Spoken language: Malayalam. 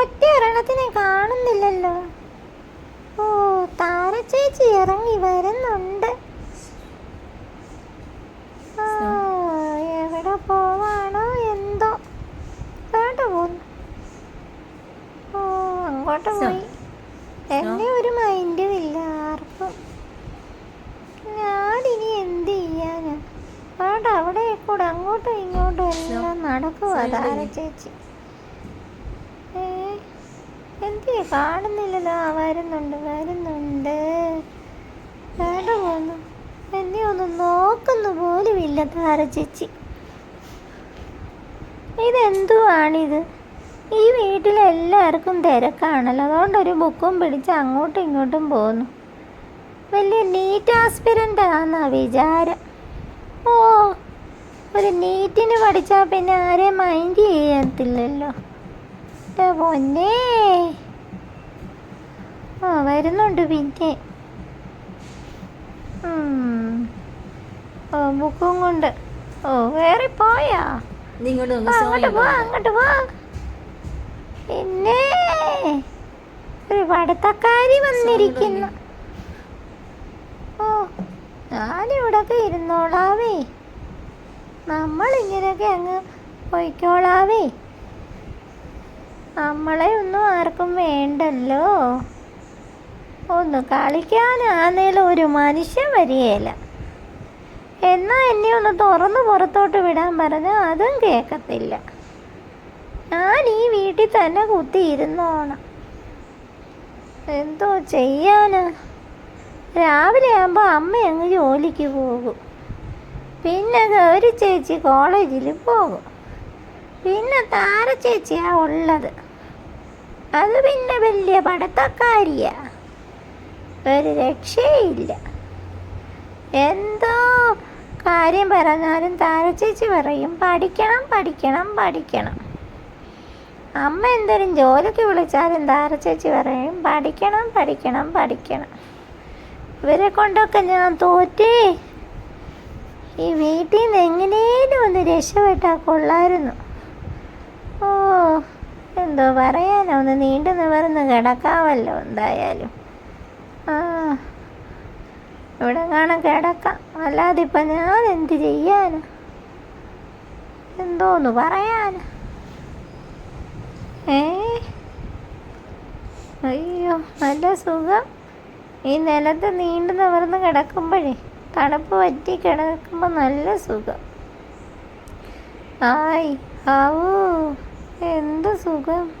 ഒറ്റ ഒരെണ്ണത്തിനെ കാണുന്നില്ലല്ലോ. ഓ താര ചേച്ചി ഇറങ്ങി വരുന്നുണ്ട്. എവിടെ പോവാണോ എന്തോ. കേട്ടോ പോന്നു. ഓ അങ്ങോട്ട്. പോയി. എന്നെ ഒരു മൈൻഡും ഇല്ല ആർക്കും. ഞാനിനി എന്ത് ചെയ്യാനാ? അവിടെ അവിടെ കൂടെ അങ്ങോട്ടും ഇങ്ങോട്ടും എല്ലാം നടക്കുവാ താര ചേച്ചി എന്തിയെ കാണുന്നില്ലല്ലോ. വരുന്നുണ്ട് വരുന്നുണ്ട്. വേണ്ട പോന്നു എന്നെ ഒന്ന് നോക്കുന്നു പോലും ഇല്ല താര ചേച്ചി. ഇതെന്തുവാണിത്? ഈ വീട്ടിലെല്ലാവർക്കും തിരക്കാണല്ലോ. അതുകൊണ്ട് ഒരു ബുക്കും പിടിച്ച് അങ്ങോട്ടും ഇങ്ങോട്ടും പോകുന്നു വലിയ നീറ്റ് ആസ്പിരന്റ് ആണെന്നാ വിചാരം. ഓ ഒരു നീറ്റിന് പഠിച്ചാൽ പിന്നെ ആരെയും മൈൻഡ് ചെയ്യത്തില്ലല്ലോ. പൊന്നേ. വരുന്നുണ്ട് പിന്നെ ഉം. ഓ ബുക്കും കൊണ്ട്. ഓ വേറെ പോയാ? അങ്ങോട്ട് പോ അങ്ങോട്ട് പോ പിന്നെ ഒരു പടത്തക്കാരി വന്നിരിക്കുന്നു. ഓ ഞാനിവിടൊക്കെ ഇരുന്നോളാവേ. നമ്മളിങ്ങനെയൊക്കെ അങ്ങ് പോയിക്കോളാവേ. നമ്മളെ ഒന്നും ആർക്കും വേണ്ടല്ലോ. ഒന്ന് കളിക്കാനാന്നേലും ഒരു മനുഷ്യൻ വരികയില്ല. എന്നാൽ എന്നെ ഒന്ന് തുറന്ന് പുറത്തോട്ട് വിടാൻ പറഞ്ഞാൽ അതും കേൾക്കത്തില്ല ഞാൻ ഈ വീട്ടിൽ തന്നെ കുത്തിയിരുന്നോണം. എന്തോ ചെയ്യാനാ? രാവിലെ ആകുമ്പോൾ അമ്മ അങ്ങ് ജോലിക്ക് പോകും. പിന്നെ ഗൗരി ചേച്ചി കോളേജിൽ പോകും. പിന്നെ താര ചേച്ചിയാ ഉള്ളത്. അത് പിന്നെ വലിയ പഠിത്തക്കാരിയാ ഒരു രക്ഷയില്ല. എന്തോ കാര്യം പറഞ്ഞാലും താരച്ചേച്ചി പറയും പഠിക്കണം പഠിക്കണം പഠിക്കണം. അമ്മ എന്തേലും ജോലിക്ക് വിളിച്ചാലും താരച്ചേച്ചി പറയും പഠിക്കണം പഠിക്കണം പഠിക്കണം. ഇവരെ കൊണ്ടൊക്കെ ഞാൻ തോറ്റേ. ഈ വീട്ടിൽ നിന്ന് എങ്ങനെയും ഒന്ന് രക്ഷപ്പെട്ടാൽ കൊള്ളായിരുന്നു. ഓ എന്തോ പറയാനോ ഒന്ന് നീണ്ടു നിവർന്ന് കിടക്കാമല്ലോ എന്തായാലും. ഇവിടെ കാണാൻ കിടക്കാം. അല്ലാതെ ഇപ്പം ഞാൻ എന്ത് ചെയ്യാന്? എന്തോന്ന് പറയാന്? ഏ? അയ്യോ നല്ല സുഖം. ഈ നിലത്ത് നീണ്ടു നിവർന്ന് കിടക്കുമ്പോഴേ തണുപ്പ് പറ്റി കിടക്കുമ്പോൾ നല്ല സുഖം. ആയി ആവൂ എന്ത് സുഖം.